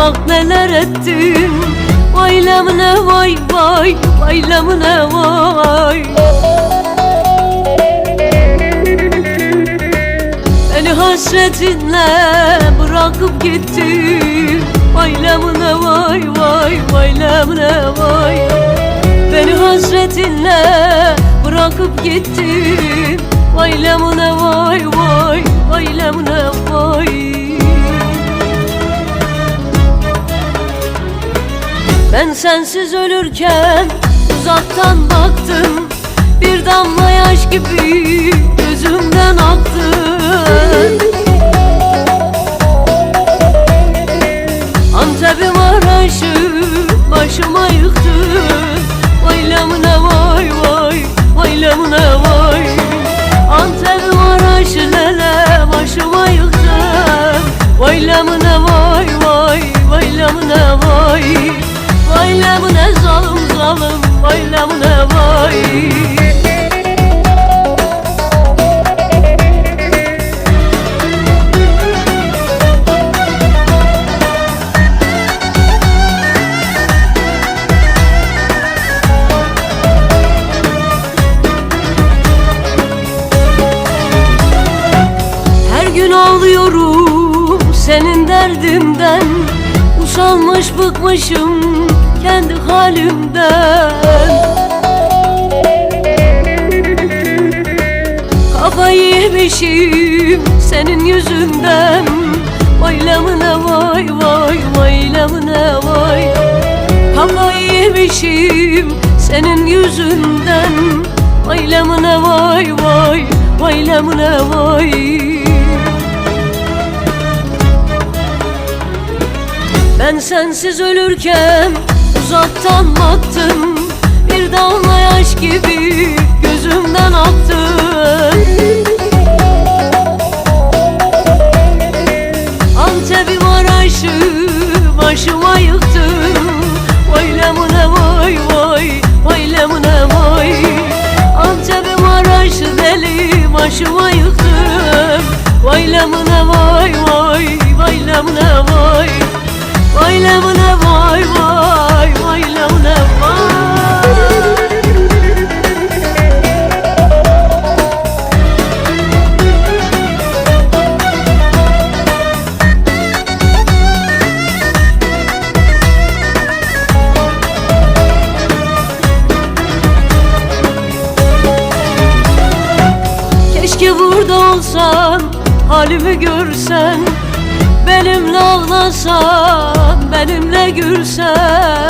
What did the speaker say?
Bak neler ettin Vaylamına vay vay Vaylamına vay. Beni hasretinle bırakıp gittin. Vaylamına vay vay Vaylamına vay. Beni hasretinle bırakıp gittin. Vaylamına vay vay Vaylamına vay Ben sensiz ölürken uzaktan baktım. Bir damla yaş gibi gözümden aktı senin derdinden Usanmış bıkmışım kendi halimden. Kafayı yemişim senin yüzünden. Vaylamına vay vay vaylamına vay? Kafayı yemişim senin yüzünden. Vaylamına vay vay vaylamına vay sensiz ölürken uzaktan baktım. Bir damla yaş gibi gözümden aktı Antep'i Maraş'ı başıma yıktın Vaylamına vay vay, vaylamına vay. Antep'i Maraş'ı deli başıma yıktım. Vay vay, vaylamına vay vay vay, vaylamına vay Keşke burada olsan, halimi görsen Benimle ağlasan, gülsen